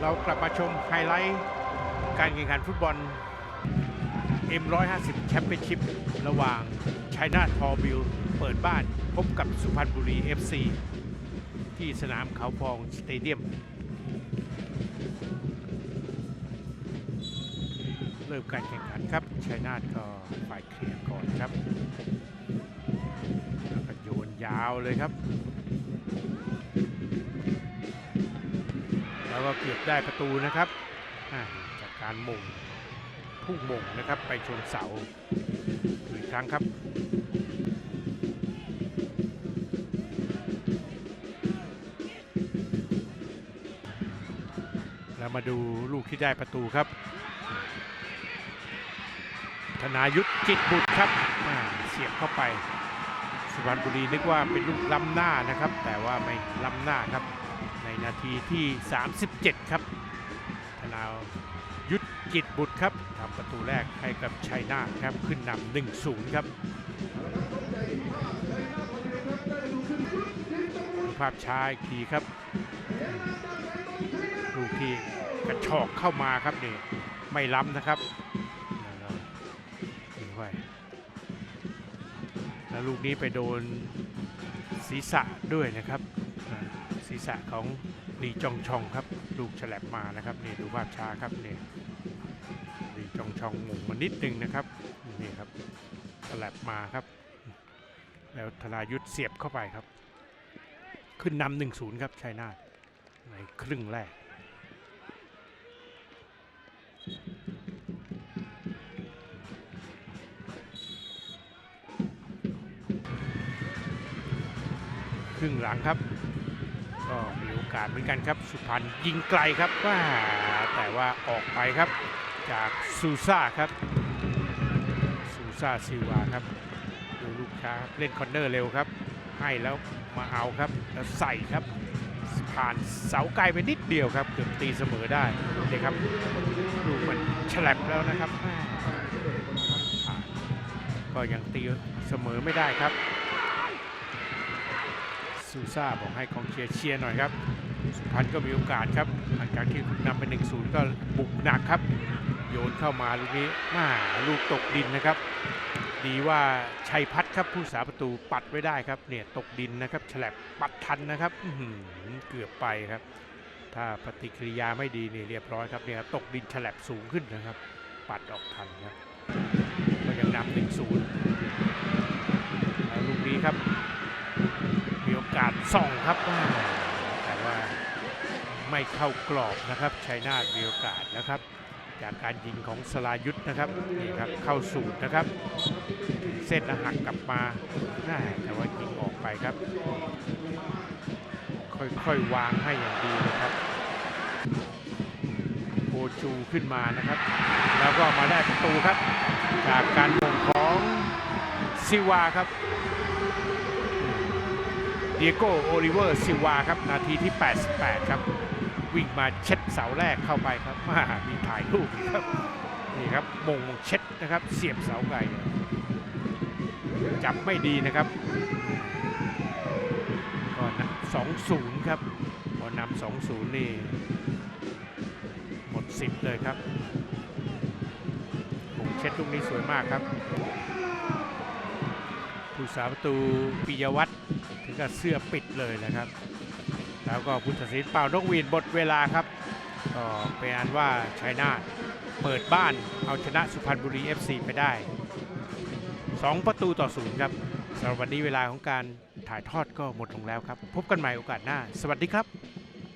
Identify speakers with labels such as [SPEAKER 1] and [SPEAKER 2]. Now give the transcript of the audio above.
[SPEAKER 1] เรากลับมาชมไฮไลท์การแข่งขันฟุตบอล M150 แชมเปี้ยนชิพระหว่างชัยนาทอบิลเปิดบ้านพบกับสุพรรณบุรี FC ที่สนามเขาพองสเตเดียม เริ่มการแข่งขันครับชัยนาทก็ฝ่ายเคลียร์ก่อนครับแล้วก็โยนยาวเลยครับ แล้วก็เกือบได้ประตูนะครับจากการม่งพุ่งม่งนะครับไปชนเสาอีกครั้งครับแล้วมาดูลูกที่ได้ประตูครับ ธนายุทธจิตบุตรครับ เสียบเข้าไป สุพรรณบุรีนึกว่าเป็นลูกล้ำหน้านะครับ แต่ว่าไม่ล้ำหน้าครับ นาทีที่ 37 ครับธนายุทธจิตบุตรครับทำประตูแรกให้กับชัยนาทครับขึ้นนำ1-0 ครับดูภาพช้าอีกทีครับ ลูกที่กระชอกเข้ามาครับนี่ไม่ล้ำนะครับแล้วลูกนี้ไปโดนศีรษะด้วยนะครับ ศีรษะของลีจองชองครับลูกฉลับมานะครับนี่ดูภาพช้าครับนี่ลีจองชองหมุงมานิดนึงนะครับนี่ครับฉลับมาครับ แล้วธนายุทธเสียบเข้าไปครับ ขึ้นนำหนึ่งศูนย์ครับชัยนาทในครึ่งแรกครึ่งหลังครับ อกาสเหมือนกันครับ สุพรรณยิงไกลครับว่าแต่ว่าออกไปครับจากซูซ่าครับซูซ่าซิวาครับดูลูกช้าเล่นคอนเนอร์เร็วครับ ให้แล้วมาเอาครับแล้วใส่ครับผ่านเสาไกลไปนิดเดียวครับเกือบตีเสมอได้นี่ครับดูมันฉลับแล้วนะครับแม่ผ่าก็ยังตีเสมอไม่ได้ครับซูซ่าบอกให้กองเชียร์เชียร์หน่อยครับ สุพรรณก็มีโอกาสครับ หลังจากที่นำไป1 0ก็บุกหนักครับ โยนเข้ามาลูกนี้มาลูกตกดินนะครับ ดีว่าชัยพัฒน์ครับผู้สาประตูปัดไว้ได้ครับเนี่ยตกดินนะครับฉลับปัดทันนะครับเกือบไปครับ ถ้าปฏิกิริยาไม่ดีนี่เรียบร้อยครับเนี่ยตกดินฉลับสูงขึ้นนะครับ ปัดออกทันครับก็ยังนำหนึ่งศูนย์ลูกนี้ครับ มีโอกาสส่องครับ ไม่เข้ากรอบนะครับชัยนาทมีโอกาสนะครับ จากการยิงของสลายุทธนะครับนี่ครับเข้าสูตรนะครับ เส้นแล้วหักกลับมาน่าแต่ว่ายิงออกไปครับ ค่อยๆวางให้อย่างดีนะครับโอจูขึ้นมานะครับ แล้วก็มาได้ประตูครับ จากการมงของซิวาครับ เดียโกโอลิเวอร์ซิวาครับนาทีที่ 88 ครับ วิ่งมาเช็ดเสาแรกเข้าไปครับมามีถ่ายรูปครับนี่ครับมงเช็ดนะครับเสียบเสาไก่จับไม่ดีนะครับก็นะ2-0 ครับพอนำ2-0 นี่ หมดสิบเลยครับมงเช็ดลูกนี้สวยมากครับผู้สาประตูปิยวัฒน์ ถึงกับเสื้อปิดเลยนะครับ แล้วก็พุทธศิลป์เป่านกหวีดบทเวลาครับก็เป็นอันว่าชัยนาทเปิดบ้านเอาชนะสุพรรณบุรี FC ไปได้ 2 ประตูต่อศูนย์ครับสำหรับวันนี้เวลาของการถ่ายทอดก็หมดลงแล้วครับ พบกันใหม่โอกาสหน้า สวัสดีครับ